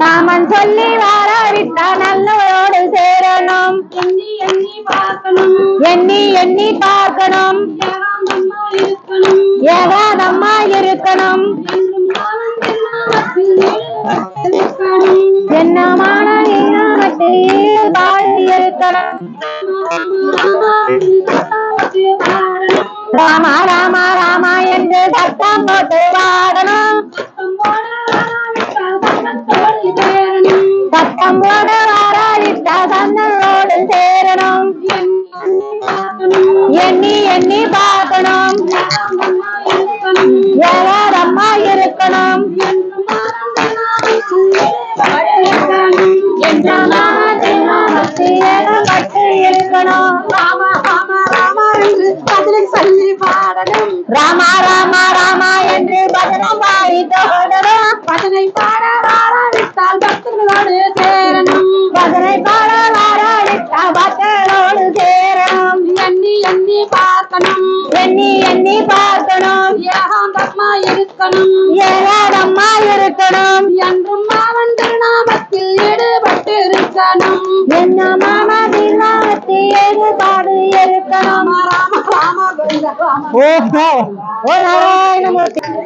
ராமன் சொல்லி வாராவிட்டா நல்லவரோடு சேரணும். எண்ணி எண்ணி பார்க்கணும். எண்ணி எண்ணி பார்க்கணும். ஏகாதம்மா இருக்கணும். என்னமான ஈடுபாடு இருக்கணும். ராமா ராமா ராமா என்று சத்தம் போட்டு வாடணும் சத்தம் போட வாராவிட்டா தன்னோடு சேரணும் எண்ணி எண்ணி பார்க்கணும் ஏகாதம்மா இருக்கணும் ராமா ராமா ராமா என்று பதிலை சொல்லி பாடணும். ராமா ராமா ராமா என்று பஜனம் பாடி தோடணும் பதனை பாட பார்க்கணும். எண்ணி எண்ணி பார்க்கணும். ஏகாந்தமா இருக்கணும். ஏகாதம்மா இருக்கணும். என்றும் அவன் திருநாமத்தில் ஈடுபட்டு இருக்கணும் என்ன மாமா திருநாமத்தில் ஈடுபாடு இருக்கணும். ராம ராம கோவிந்த ஓ நாராயணமூர்த்தி.